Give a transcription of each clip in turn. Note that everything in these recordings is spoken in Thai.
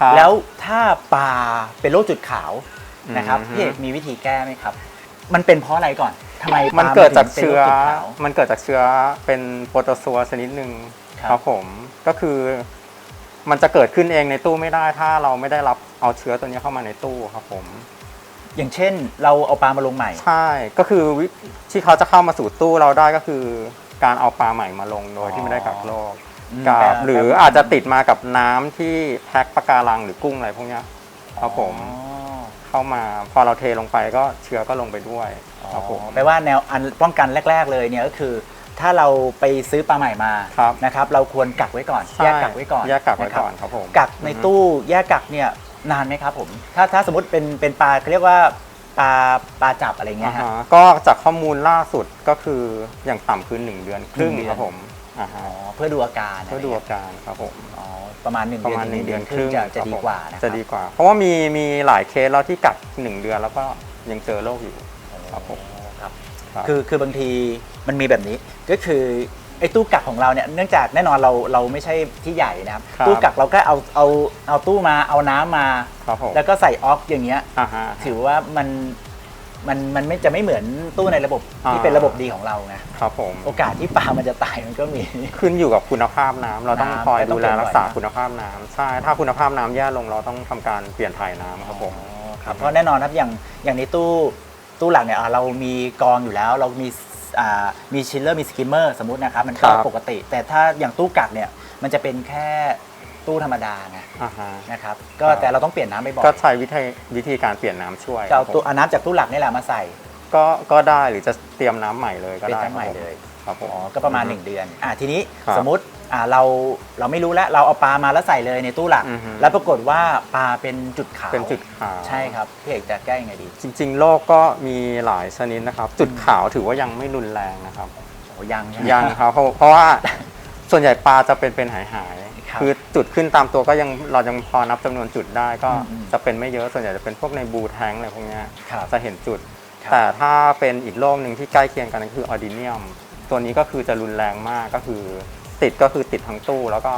ครับแล้วถ้าปลาเป็นโรคจุดขาวนะครับอืมพี่เอกมีวิธีแก้ไหมครับ มันเป็นเพราะอะไรก่อนทำไมปลามันเกิดจากถึงเชื้อป็นโรคจุดขาวมันเกิดจากเชื้อเป็นโปรโตซัวชนิดหนึ่งครับครับผมก็คือมันจะเกิดขึ้นเองในตู้ไม่ได้ถ้าเราไม่ได้รับเอาเชื้อตัวนี้เข้ามาในตู้ครับผม อย่างเช่นเราเอาปลามาลงใหม่ ใช่ก็คือวิที่เขาจะเข้ามาสู่ตู้เราได้ก็คือ การเอาปลาใหม่มาลงโดยที่ไม่ได้กักโรคอืม กัแปลบหรืออาจจะติดมากับน้ำที่แพ็คปะการังหรือกุ้งอะไรพวกเนี้ยครับผมอ๋อ เข้ามาพอเราเทลงไปก็เชื้อก็ลงไปด้วยครับผม แปลว่าแนวอันป้องกันแรก ๆ เลยเนี่ยก็คือ ถ้าเราไปซื้อปลาใหม่มาครับนะครับ เราควรกักไว้ก่อน ใช่แยกกักไว้ก่อนแยกกักไว้ะครับก่อนครับผมกักในตู้แยกกักเนี่ยนานไหมครับผม ถ้าถ้าสมมติเป็นเป็นปลาเขาเรียกว่าปลาปลาจับอะไรเงี้ยฮะอ่าฮะก็จากข้อมูลล่าสุดก็คืออย่างต่ำคือ1เดือนครึ่งหนึ่งเดือน ครับผม อ่าฮะอ๋อเพื่อดูอาการเพื่อดูอาการครับผมอ๋อประมาณหนึ่งประเดือนมาณถึง1เดือนครึ่งจะจะครับดีผมกว่านะครับจะดีกว่า เพราะว่ามีมีหลายเคสแล้วที่กัก1เดือนแล้วก็ยังเจอโรคอยู่ครับผมครับครับคือคือบางทีมันมีแบบนี้ก็คือไอ้ตู้กักของเราเนี่ยเนื่องจากแน่นอนเราเราไม่ใช่ที่ใหญ่นะครับครับตู้กักเราก็เอาเอาเอาตู้มาเอาน้ำมาครับผมแล้วก็ใส่ออกอย่างเงี้ยอ่าฮะถือว่ามัน มันมันไม่จะไม่เหมือนตู้ในระบบที่อ่าเป็นระบบดีของเราไงครับผม โอกาสที่ปลามันจะตายมันก็มี ขึ้นอยู่กับคุณภาพน้ำเราต้องน้ำคอยก็ต้ดูองแลเปลี่ยนรักษาบ่อยนะคุณภาพน้ำใช่ถ้าคุณภาพน้ำแย่ลงเราต้องทำการเปลี่ยนถ่ายน้ำครับผม อ๋อครับเพราะแน่นอนครับอย่างอย่างในตู้ตู้หลักเนี่ยอ่าเรามีกรองอยู่แล้วเรามีอ่ามีชิลเลอร์มีสกิมเมอร์สมมตินะครับมันก็ครับปกติ แต่ถ้าอย่างตู้กักเนี่ยมันจะเป็นแค่ ตู้ธรรมดาไงอ่าฮะ นะครับก็ครับ แต่เราต้องเปลี่ยนน้ำบ่อยก็ใช้วิธีวิธีการเปลี่ยนน้ำช่วยๆจะเอาครับตู้ผมเอาน้ำจากตู้หลักนี่แหละมาใส่ก็ก็ได้หรือจะเตรียมน้ำใหม่เลยก็เป็นได้น้ำใหม่ครับผเลย ครับผม อ๋อก็ประมาณ 1 เดือน อ่าทีนี้ครับสมมติอ่าเราเราไม่รู้แล้วเราเอาปลามาแล้วใส่เลยในตู้หลัก อือฮึ แล้วปรากฏว่าปลาเป็นจุดขาวเป็นจุดขาว ใช่ครับพี่เอกจะแก้ยังไงดีจริงๆ โรคก็มีหลายชนิดนะครับ จุดขาวถือว่ายังไม่รุนแรงนะครับ โอ้ยังใช่ไหมยังครับเพราะเพราะว่าส่วนใหญ่ปลาจะเป็นเป็นหายหายๆ ครับคือจุดขึ้นตามตัวก็ยังเรายังพอนับจำนวนจุดได้ก็อืมอืมจะเป็นไม่เยอะส่วนใหญ่จะเป็นพวกในบูแทงอะไรพวกเนี้ยครับจะเห็นจุด ครับ แต่ถ้าเป็นอีกโรคหนึ่งที่ใกล้เคียงกันก็คือออดิเนียม ตัวนี้ก็คือจะรุนแรงมากก็คือ ติดก็คือติดทั้งตู้ แล้วก็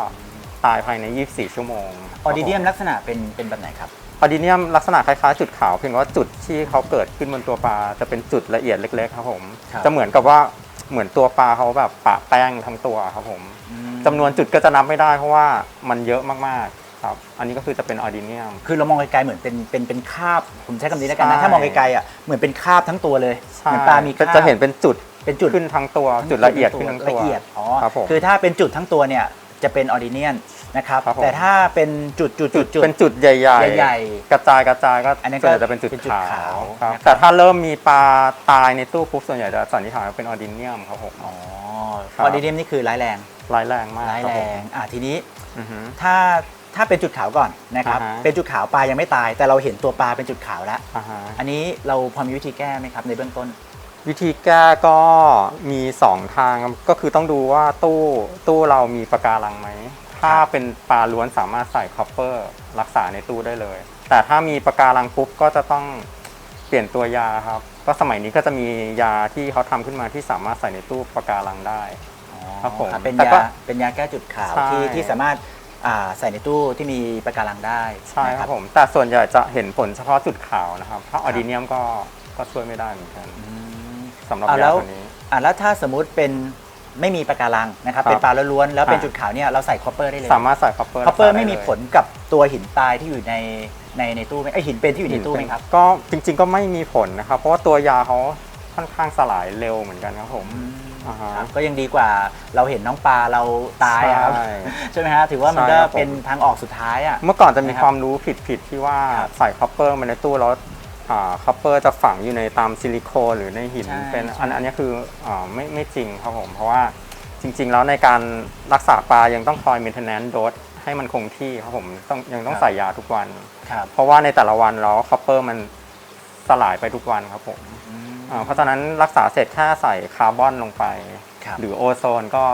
ตายภายใน 24 ชั่วโมงออดิเดียมลักษณะเป็นเป็นแบบไหนครับ ออดิเนียมลักษณะคล้ายๆจุดขาวเพียงว่าจุดที่เขาเกิดขึ้นบนตัวปลาจะเป็นจุดละเอียดเล็ก ๆ ครับผม ครับ จะเหมือนกับว่าเหมือนตัวปลาเขาแบบปะแป้งทั้งตัวครับผม อืม จำนวนจุดก็จะนับไม่ได้เพราะว่ามันเยอะมากๆครับ อันนี้ก็คือจะเป็นออดิเนียม คือเรามองไกลๆเหมือนเป็นเป็นเป็นคราบผมใช้คำนี้แล้วกันนะใช่ ถ้ามองไกลๆอะเหมือนเป็นคราบทั้งตัวเลยเหมือนปลามีคก็ราบจะเห็นเป็นจุดเป็นจุด ขึ้นทั้งตัวจุดละเอียดขึ้นทั้งตัว ละเอียด อ๋อ ครับผมคือถ้าเป็นจุดทั้งตัวเนี่ยจะเป็นออดิเนียนนะครับ ครับผม แต่ถ้าเป็นจุดจุดจุดจุด เป็นจุดใหญ่ๆใหญ่กระจายกระจายก็อันนั้นก็ส่วนใหญ่จะเป็นจุดเป็นจุดขาขาววครับนะครับ แต่ถ้าเริ่มมีปลาตายในตู้ปุ๊บส่วนใหญ่จะสันนิษฐานว่าเป็นออดิเนียมครับผม อ๋อคอรับอดิเนียมนี่คือร้ายแรง ร้ายแรงมากร้ายคบแรผมงอะทีนี้อือฮึ ถ้าถ้าเป็นจุดขาวก่อนนะครับ อ่าฮะ เป็นจุดขาวปลายังไม่ตาย แต่เราเห็นตัวปลาเป็นจุดขาวแล้ว อ่าฮะ อันนี้เราพอมีวิธีแก้ไหมครับในเบื้องต้น วิธีแก้ก็มี 2 ทางครับก็คือต้องดูว่าตู้ตู้เรามีปะการังไหม ถ้าเป็นปลาล้วนสามารถใส่คอปเปอร์รักษาในตู้ได้เลย แต่ถ้ามีปะการังปุ๊บก็จะต้องเปลี่ยนตัวยาครับ ก็สมัยนี้ก็จะมียาที่เขาทำขึ้นมาที่สามารถใส่ในตู้ปะการังได้ ครับผมอะเป็นแต่ยาก็เป็นยาแก้จุดขาวใช่ ที่ที่สามารถอ่าใส่ในตู้ที่มีปะการังได้ใช่นะ ครับผมแต่ส่วนใหญ่จะเห็นผลเฉพาะจุดขาวนะครับถ้าออดิเนียมก็ก็ช่วยไม่ได้เหมือนกันอืม สำหรับอะแล้ยาว ตัวนี้ อะแล้วถ้าสมมุติเป็นไม่มีปะการังนะครับ ครับ เป็นปลาล้วนๆแล้วเป็นอะจุดขาวเนี่ยเราใส่คอปเปอร์ได้เลยสามารถใส่คอปเปอร์คอปเปอร์ไม่มีผลกับตัวหินตายที่อยู่ในในในตู้ไหมไอยหินเป็นที่อยู่ในตู้ไหมครับ ก็จริงๆก็ไม่มีผลนะครับ เพราะว่าตัวยาเขา ค่อนข้างสลายเร็วเหมือนกันครับผมอ่าฮะ ครับก็ยังดีกว่าเราเห็นน้องปลาเราตายอะครับ ใช่ ใช่ไหมฮะถือว่ามันใช่ก็ครับผมเป็นทางออกสุดท้ายอะ เมื่อก่อนจะมีนะครับความรู้ผิดๆที่ว่าครับใส่คอปเปอร์มาในตู้แล้วคอปเปอร์จะฝังอยู่ในตามซิลิโคนหรือในหินใช่เป็นใช่อันอันนี้คืออาไม่ไม่จริงครับผมเพราะว่าจริง ๆ แล้วในการรักษาปลายังต้องคอย maintenance โดสให้มันคงที่ครับผมต้องยังต้องใส่ยาทุกวัน ครับเพราะว่าในแต่ละวันแล้วคอปเปอร์มันสลายไปทุกวันครับผมอ่าเพราะฉะนั้นรักษาเสร็จแค่ใส่คาร์บอนลงไป ครับ หรือโอโซนก็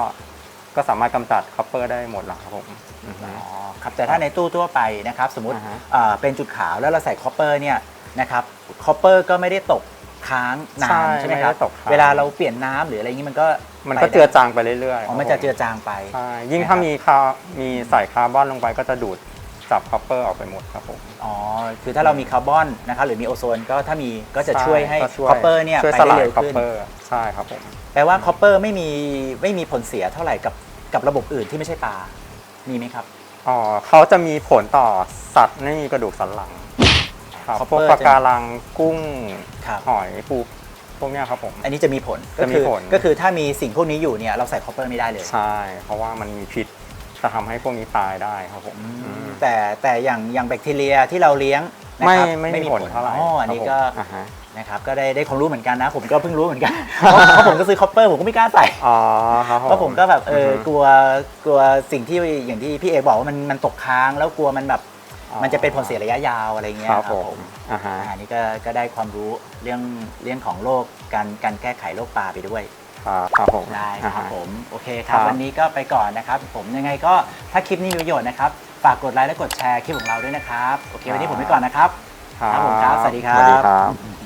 ก็สามารถกำจัดคอปเปอร์ได้หมดแล้วครับผมอือฮึ อ๋อครับแต่ถ้าในตู้ทั่วไปนะครับสมมติอ่าฮะอ่าเป็นจุดขาวแล้วเราใส่คอปเปอร์เนี่ยนะครับคอปเปอร์ก็ไม่ได้ตกค้างนานใช่ใช่ไหมครับไม่ได้ตกค้างเวลาเราเปลี่ยนน้ำหรืออะไรอย่างนี้มันก็มันก็ไปได้เจือจางไปเรื่อยๆอ๋อครับมันจะผเจือจางไป ใช่ยิ่งนะครับถ้ามีคามีใส่คาร์บอนลงไปก็จะดูด จับคอปเปอร์ออกไปหมดครับผม อ๋อ คือถ้าเรามีคาร์บอนนะครับหรือมีโอโซนก็ถ้ามีก็จะใช่วยให้ก็คอปเปอร์เนี่ยช่วยไปสได้ลายเร็วคอปขึ้น เปอร์ใช่ครับผม แปลว่าคอปเปอร์ไม่มีไม่มีผลเสียเท่าไหร่กับกับระบบอื่นที่ไม่ใช่ปลา มีไหมครับ อ๋อเขาจะมีผลต่อสัตว์ไม่มีกระดูกสันหลังครับ Copper พวกปะการังกุ้งครับ หอยปูพวกเนี้ยครับผม อันนี้จะมีผล ก็จะมีคือผล ก็คือถ้ามีสิ่งพวกนี้อยู่เนี่ยเราใส่คอปเปอร์ไม่ได้เลย ใช่ เพราะว่ามันมีพิษ จะทำให้พวกนี้ตายได้ครับผมอืม แต่แต่อย่างอย่างแบคทีเรียที่เราเลี้ยงนะไม่ครับไม่มีผลเท่าไหร่อ๋ออันนี้ครับผมก็อ่าฮะ นะครับก็ได้ได้ความรู้เหมือนกันนะ ผมก็เพิ่งรู้เหมือนกันเพราะเพราะผมก็ซื้อคอปเปอร์ผมก็ไม่กล้าใส่ อ๋อครับผมเพราะผมก็แบบเออฮึกลัวกลัวสิ่งที่อย่างที่พี่เอกบอกว่ามันมันตกค้างแล้วกลัวมันแบบอ๋อมันจะเป็นผลเสียระยะยาวอะไรเงี้ยครับผมอ่าฮะอันนี้ก็ก็ได้ความรู้เรื่องเรื่องของโรคการการแก้ไขโรคปลาไปด้วย ครับครับผมได้อ่าครับฮะผม โอเคครับครับ วันนี้ก็ไปก่อนนะครับ ผมยังไงก็ถ้าคลิปนี้มีประโยชน์นะครับ ฝากกดไลค์และกดแชร์คลิปของเราด้วยนะครับ โอเค วันนี้ผมไปก่อนนะครับ ครับผมครับ สวัสดีครับสวัสดีครับ